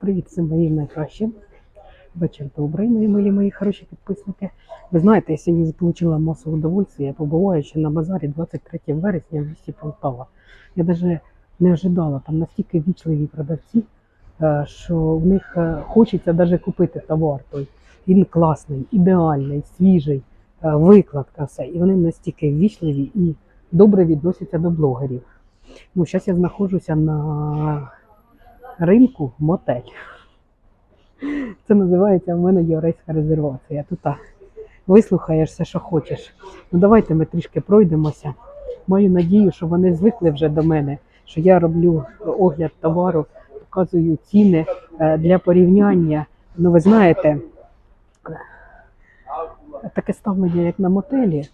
Привіт всім моїм найкращим. Вечір добрий, мої милі, мої хороші підписники. Ви знаєте, я сьогодні отримала масу удовольствия, побуваючи на базарі 23 вересня в місті Полтава. Я навіть не ожидала, там настільки вічливі продавці, е, що в них е, хочеться навіть купити товар. Той. Він класний, ідеальний, свіжий, е, викладка, все. І вони настільки вічливі і добре відносяться до блогерів. Ну, зараз я знаходжуся на ринку мотель. Це називається в мене єврейська резервація. Тут вислухаєш все, що хочеш. Ну давайте ми трішки пройдемося. Маю надію, що вони звикли вже до мене, що я роблю огляд товару, показую ціни е, для порівняння. Ну, ви знаєте, таке ставлення, як на мотелі.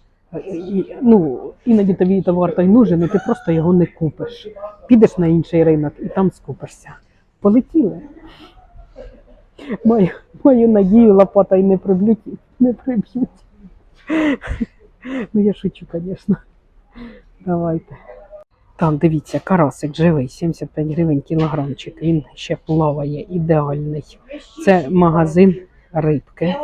І, ну, іноді тобі товар той нужен, і ти просто його не купиш. Підеш на інший ринок і там скупишся. Полетіли. Маю, маю надію, лопата й не приб'ють, не приб'ють. Ну, я шучу, звісно. Давайте. Так, дивіться, карасик живий, 75 гривень кілограмчик. Він ще плаває, ідеальний. Це магазин рибки.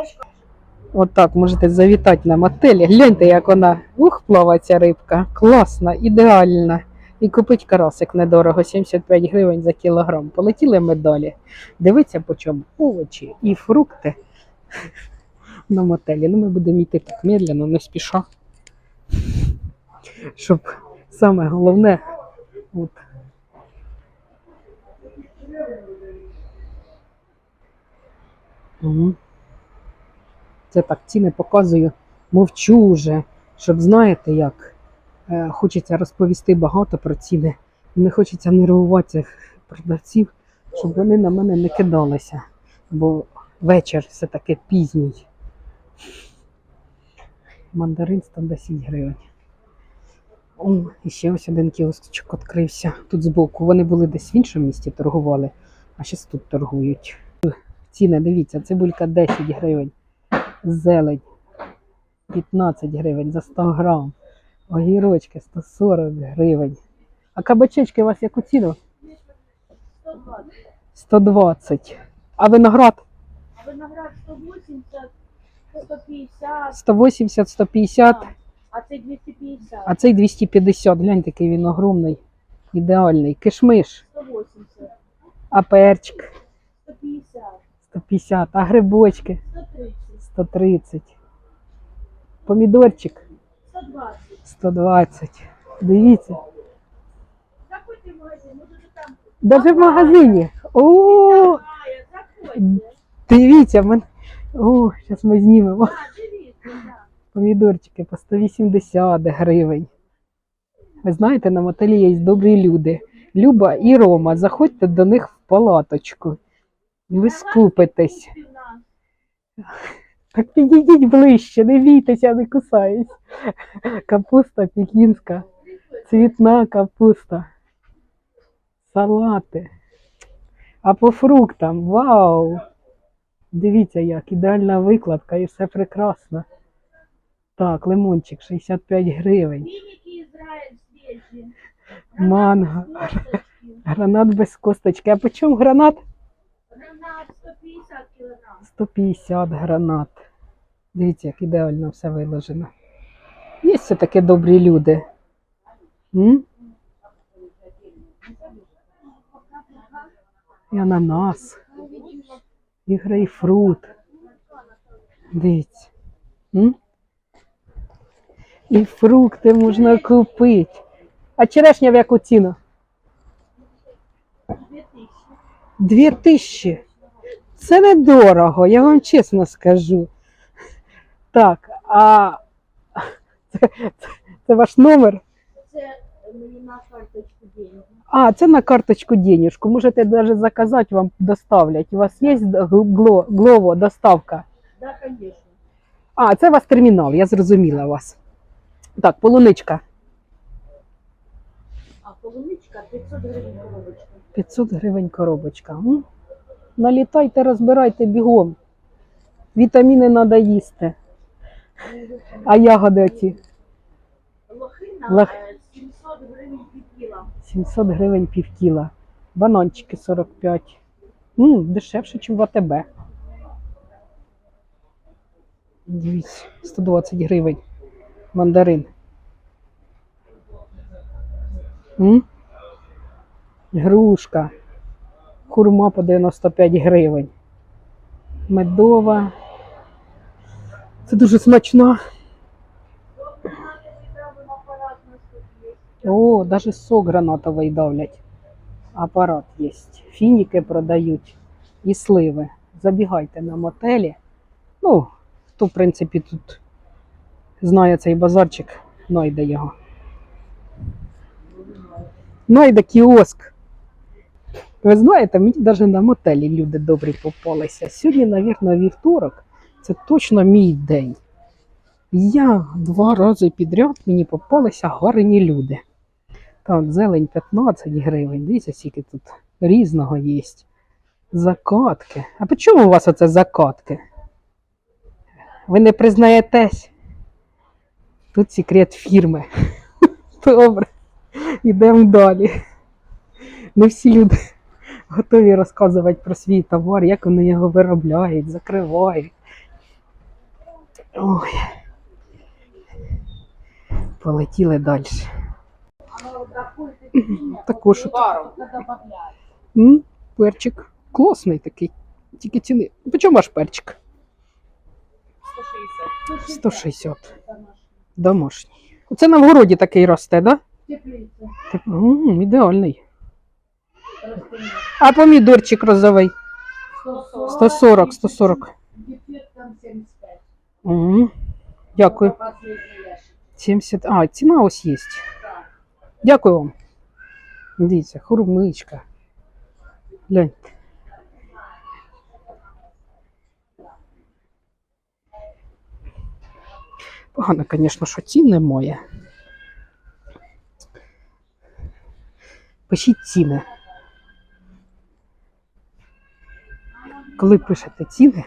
Отак можете завітати на мотелі. Гляньте, як вона ух, плаває ця рибка. Класна, ідеальна. І купить карасик недорого, 75 гривень за кілограм. Полетіли ми далі. Дивіться по чому овочі і фрукти на мотелі. Ну, ми будемо йти так медленно, не спіша. Щоб саме головне. От. Це так ціни показую. Мовчу вже, щоб знаєте як. Е, Хочеться розповісти багато про ціни. Не хочеться нервувати продавців, щоб вони на мене не кидалися. Бо вечір все-таки пізній. Мандарин 110 гривень. О, і ще ось один кіосочок відкрився тут збоку. Вони були десь в іншому місті торгували, а зараз тут торгують. Ціни, дивіться, цибулька 10 гривень, зелень 15 гривень за 100 грам. Огірочки 140 гривень. А кабачечки у вас яку ціну? 120. А виноград? А Виноград 180, 150, 180, 150, а це 250, а цей 250. Глянь, такий він огромний, ідеальний. Кишмиш, 180, а перчик 150, 150, а грибочки 130, 130. Помідорчик 120. 120. Дивіться. Ми. Даже в магазині. О, дивіться, мен... О, зараз ми знімемо. Помідорчики по 180 гривень. Ви знаєте, на мотелі є добрі люди. Люба і Рома, заходьте до них в палаточку. Ви скупитесь. Так підійдіть ближче, не бійтеся, не кусаюсь. Капуста пекінська, цвітна капуста, салати. А по фруктам, вау! Дивіться, як ідеальна викладка і все прекрасно. Так, лимончик 65 гривень. Манго. Гранат без косточки. А по чому гранат? Гранат 150 кілограм. 150 гранат. Дивіться, як ідеально все виложено. Є все таки добрі люди. М? І ананас, і грейпфрут. Дивіться. М? І фрукти можна купити. А черешня в яку ціну? 2000. Дві тисячі. Це недорого, я вам чесно скажу. Так, а це, це, це ваш номер? Це мені на карточку деньги. А, це на карточку денежку. Можете навіть заказати, вам доставлять. У вас є гло, глово, доставка? Да, конечно. А, це у вас термінал, я зрозуміла вас. Так, полуничка. А полуничка 500 гривень коробочка. 500 гривень коробочка. М? Налітайте, розбирайте бігом. Вітаміни треба їсти. А ягоди оці? Лохина Лох- е, 700 гривень пів кіла. 700 гривень пів кіла. Бананчики 45. Ну, дешевше, ніж в АТБ. Дивіться, 120 гривень. Мандарин. М? Грушка. Хурма по 95 гривень. Медова. Це дуже смачно. О, даже сок гранатовий давлять. Апарат є. Фініки продають і сливи. Забігайте на мотелі. Ну, хто, в принципі, тут знає цей базарчик, знайде його. Знайде кіоск. Ви знаєте, мені навіть на мотелі люди добрі попалися. Сьогодні, мабуть, вівторок. Це точно мій день. Я два рази підряд мені попалися гарні люди. Так, зелень 15 гривень. Дивіться, скільки тут різного є. Закатки. А по чому у вас оце закатки? Ви не признаєтесь? Тут секрет фірми. Добре. Йдемо далі. Не всі люди готові розказувати про свій товар, як вони його виробляють, закривають. Ой. Полетіли далі. Також от. М, перчик. Класний такий. Тільки ціни. По чому ваш перчик? 160. Домашній. Оце на вгороді такий росте. Да? М, ідеальний. А помідорчик розовий? 140, 140. Дефект там 75. М, Дякую. Последний 70. А, ціна ось є. Дякую вам. Дивіться, хурмичка. Гляньте. Погано, звісно, що цін немає. Пишіть ціни. Коли пишете ціни,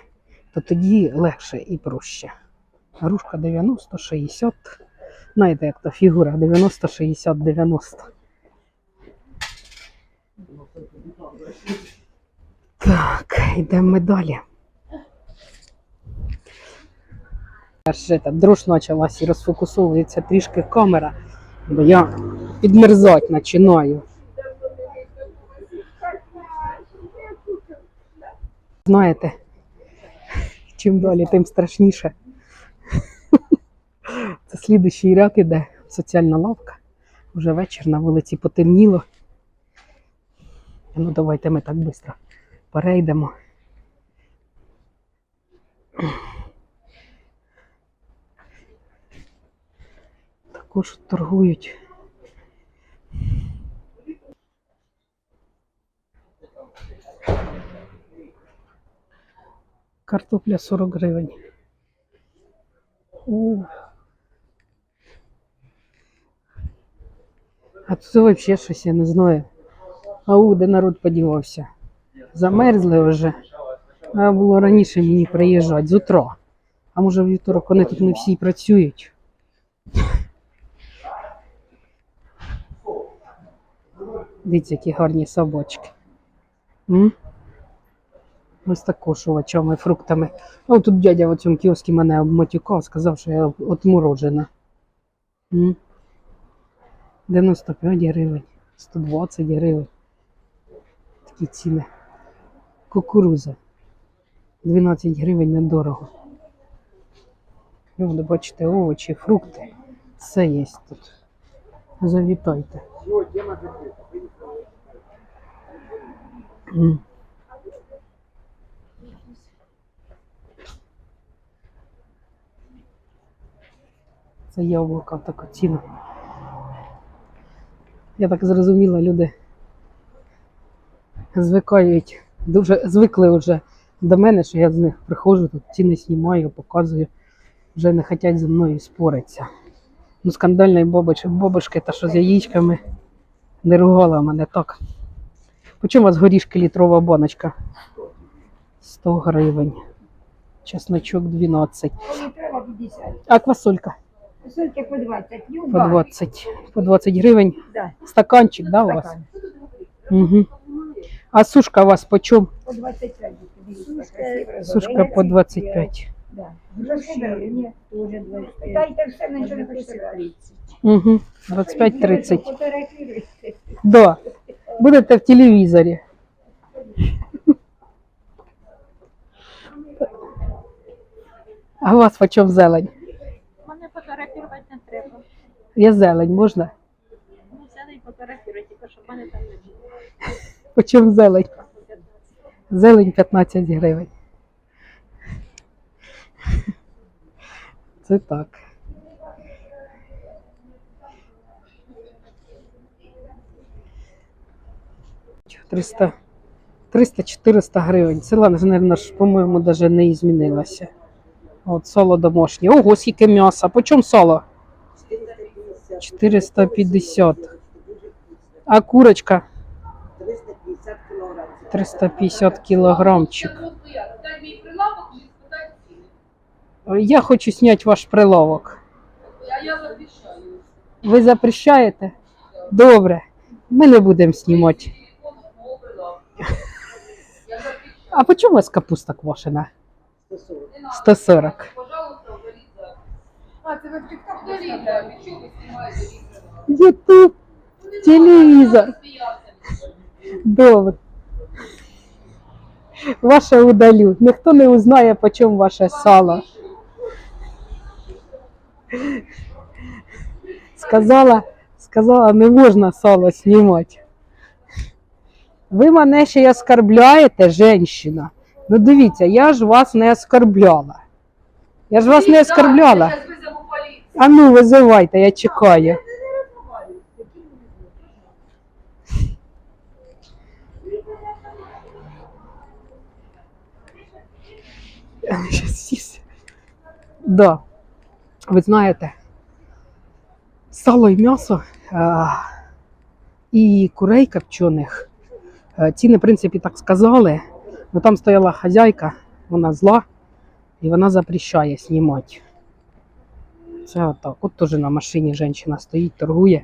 то тоді легше і проще. Грушка 90, 60. Знаєте, як то фігура 90, 60, 90. Так, йдемо ми далі. Аж это, дрож почалась і розфокусовується трішки камера, бо я підмерзати починаю. Знаєте, чим далі, тим страшніше. Це слідущий ряд іде соціальна лавка. Вже вечір на вулиці потемніло. Ну, давайте ми так швидко перейдемо. Також торгують. Картопля 40 гривень. О. А тут взагалі щось я не знаю. Ау, де народ подівався? Замерзли вже. А було раніше мені приїжджати з утра. А може вівторок вони тут не всі працюють. Дивіться, які гарні собачки. М? Ось також овочами, фруктами. А тут дядя в цьому кіоскі мене обматюкав, сказав, що я отморожена. М? 95 гривень, 120 гривень. Такі ціни. Кукуруза. 12 гривень недорого. Люди, бачите, овочі, фрукти. Все є тут. Завітайте. Це яблука така ціна. Я так зрозуміла, люди звикають, дуже звикли вже до мене, що я з них приходжу, тут ціни знімаю, показую, вже не хочуть зі мною споритися. Ну, скандальної бабочки, бабушки, та що з яєчками не ругала мене так. Почому у вас горішки літрова баночка? 100 гривень. Чесночок 12. Треба 50. А квасолька? Сольки по 20. Ну, По 20. По 20 гривень. Да, Стаканчик, да, у вас? стакан. Угу. А сушка у вас по чому? по 25 буде. Сушка по 25. Да. Гроші, ні, 25. Питайте все, нічого не хочете. Угу. 25-30. Да. Будете в телевізорі. А у вас почем зелень? Мене фотографувати не треба. Є зелень, можна? Ну, і фотографувати, тільки щоб мене там не було. Почем зелень? Зелень 15 гривень. Це так. Триста, 300-400 гривень. Ціла, мабуть, по-моєму, навіть не змінилася. От сало домашнє. Ого, скільки м'яса. По чому сало? 450. А курочка? 350 кілограм. 350 кілограмчик. Я хочу зняти ваш прилавок. Ви запрещаєте? Добре. Ми не будемо знімати. А по чому у вас капуста квашена? 140. Не надо. 140. Пожалуйста, уберіть за. А, це ви в тік-ток Уберіть за. Чого ви знімаєте відео? Ютуб. Ну, Телевізор. сміятися. Добре. Ваше удалю. Ніхто не узнає, по чому ваше сало. Сказала, сказала, не можна сало знімати. Ви мене ще й оскорбляєте, женщина. Ну дивіться, я ж вас не оскорбляла. Я ж вас не оскорбляла. А ну, визивайте, я чекаю. Да. Ви знаєте, сало і м'ясо а, і курей копчених. Ціни, в принципі, так сказали. Ну там стояла хазяйка, вона зла, і вона запрещає знімати. Це отак. От теж на машині жінка стоїть, торгує.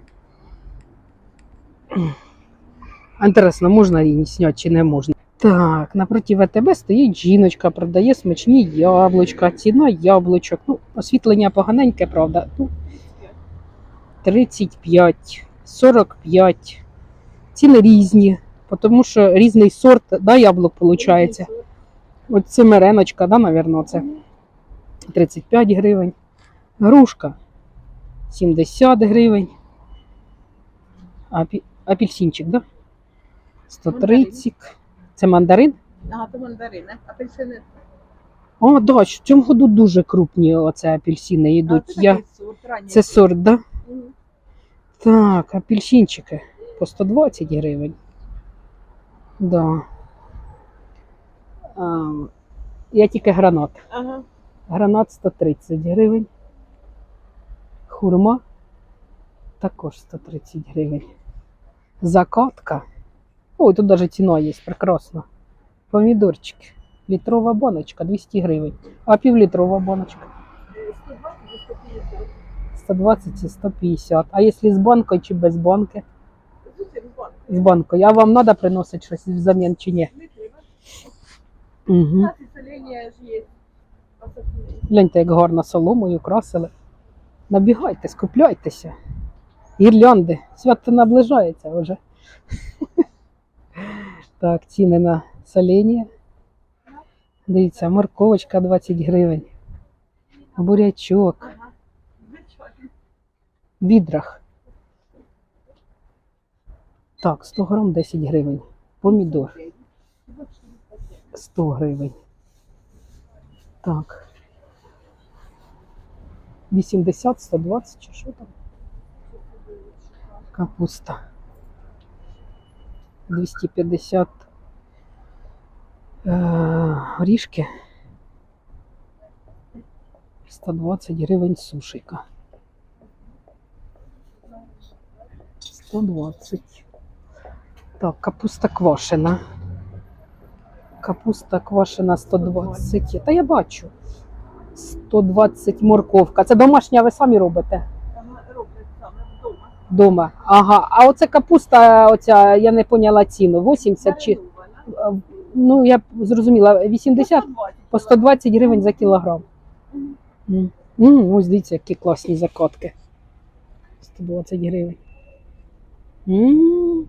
Інтересно, можна її зняти чи не можна? Так, напроти ВТБ стоїть жіночка, продає смачні яблучка, ціна яблучок. Ну, освітлення поганеньке, правда. Ну, 35, 45. Ціни різні, тому що різний сорт да, яблук виходить. От це мереночка, да, мабуть, це 35 гривень. Грушка 70 гривень. Апі... Апельсинчик, да? 130. Це мандарин? Ага, то мандарини, апельсини. О, да, в цьому году дуже крупні оце апельсини йдуть. А, це Я... сорт, ранній. Це сорт, да? Мгм. Так, апельсинчики по 120 гривень. Да. А, я тільки гранат. Ага. Гранат 130 гривень. Хурма також 130 гривень. Закатка. Ой, тут навіть ціна є, прекрасно. Помідорчики. Літрова баночка 200 гривень. А півлітрова баночка 120 і 150. А якщо з банкою чи без банки? З банкою. А вам треба приносити щось взамін чи ні? Угу. Гляньте, як гарно соломою красили. Набігайте, скупляйтеся. Гірлянди. Свято наближається вже. Так, ціни на соління. Дивіться, морковочка 20 гривень. Бурячок. Відрах. Так, 100 грам 10 гривень. Помідор 100 гривень. Так. 80, 120 чи що там? Капуста. 250 е, горішки. 120 гривень сушика. 120. Так, капуста квашена. Капуста квашена 120. Та я бачу. 120 морковка. Це домашня, ви самі робите роблять саме вдома. Ага. А оце капуста, оця, я не поняла ціну. 80 чи Ну, я зрозуміла, 80 по 120 гривень за кілограм. М. М, Ось дивіться, які класні закатки. 120 гривень. М.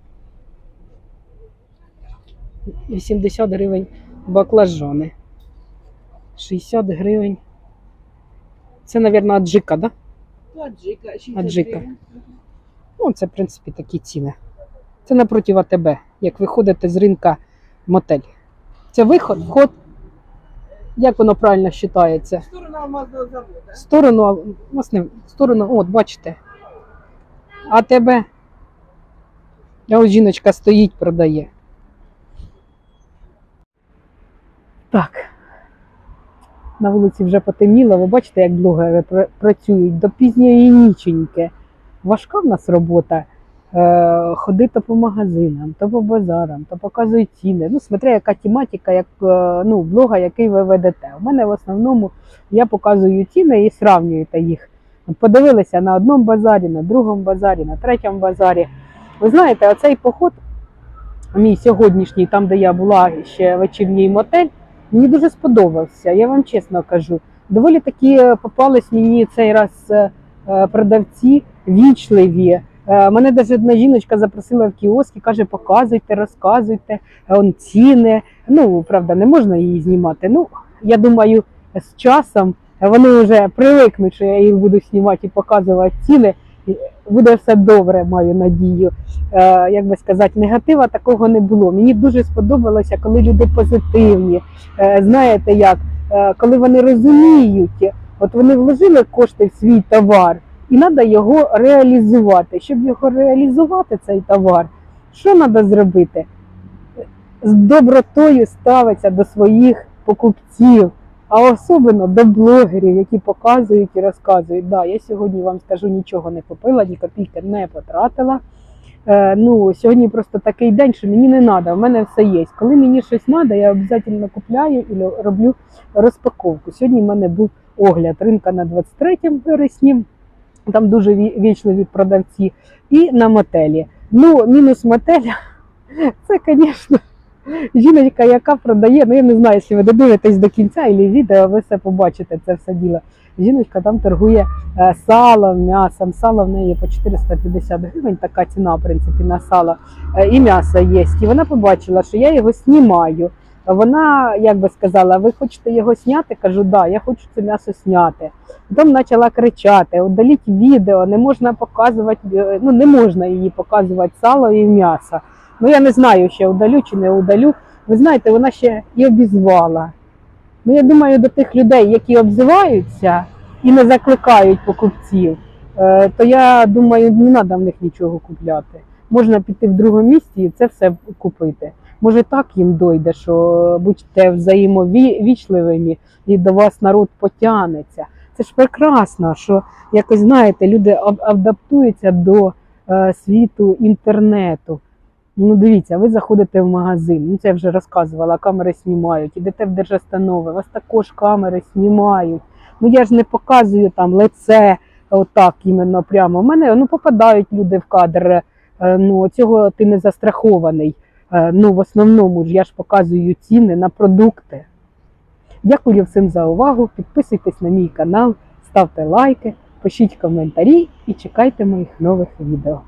80 гривень баклажани. 60 гривень. Це, мабуть, аджика? Да? Аджика, Аджика. Ну, це, в принципі, такі ціни. Це напроти АТБ, як виходите з ринка мотель. Це виход, вход. Як воно правильно вважається? Сторона алмазного заводу. Сторону, власне, сторону, от, бачите. АТБ. А ось жіночка стоїть, продає. Так. На вулиці вже потемніло. Ви бачите, як блогери працюють до пізньої ніченьки. Важка в нас робота. Е, ходити по магазинам, то по базарам, то показують ціни. Ну, смотря яка тематика, як е, ну, блога, який ви ведете. У мене в основному я показую ціни і сравнюєте їх. Подивилися на одному базарі, на другому базарі, на третьому базарі. Ви знаєте, оцей поход, мій сьогоднішній, там, де я була ще вечірній мотель, мені дуже сподобався, я вам чесно кажу. Доволі такі е, попались мені цей раз е, е, продавці вічливі. Мене навіть одна жіночка запросила в кіоск і каже, показуйте, розказуйте, он ціни. Ну, правда, не можна її знімати. Ну, я думаю, з часом вони вже привикнуть, що я їх буду знімати і показувати ціни. Буде все добре, маю надію. Е, як би сказати, негатива такого не було. Мені дуже сподобалося, коли люди позитивні. Е, знаєте як, е, коли вони розуміють, от вони вложили кошти в свій товар, і треба його реалізувати. Щоб його реалізувати, цей товар, що треба зробити? З добротою ставиться до своїх покупців, а особливо до блогерів, які показують і розказують. Да, я сьогодні вам скажу, нічого не купила, ні копійки не потратила. Е, ну, сьогодні просто такий день, що мені не треба, в мене все є. Коли мені щось треба, я обов'язково купляю і роблю розпаковку. Сьогодні в мене був огляд ринка на 23 вересні. Там дуже ві- вічливі продавці, і на мотелі. Ну, мінус мотеля, це, звісно, жіночка, яка продає, ну я не знаю, якщо ви додивитесь до кінця і відео, ви все побачите це все діло. Жіночка там торгує е, салом, м'ясом. Сало в неї по 450 гривень, така ціна, в принципі, на сало. Е, І м'ясо є. І вона побачила, що я його знімаю. Вона, як би сказала, ви хочете його зняти? Кажу, да, я хочу це м'ясо зняти. Потім почала кричати: удаліть відео, не можна показувати, е, ну не можна її показувати сало і м'ясо. Ну я не знаю, ще удалю чи не удалю. Ви знаєте, вона ще і обізвала. Ну, я думаю, до тих людей, які обзиваються і не закликають покупців, е, то я думаю, не треба в них нічого купляти. Можна піти в друге місці і це все купити. Може, так їм дойде, що будьте взаємовічливими і до вас народ потягнеться. Це ж прекрасно, що якось знаєте, люди адаптуються до е, світу інтернету. Ну, дивіться, ви заходите в магазин, ну це я вже розказувала, камери знімають, ідете в держустанови, вас також камери знімають. Ну я ж не показую там лице отак іменно прямо. У мене ну, попадають люди в кадр. е, Ну, цього ти не застрахований. Е, Ну, в основному ж я ж показую ціни на продукти. Дякую всім за увагу. Підписуйтесь на мій канал, ставте лайки, пишіть коментарі і чекайте моїх нових відео.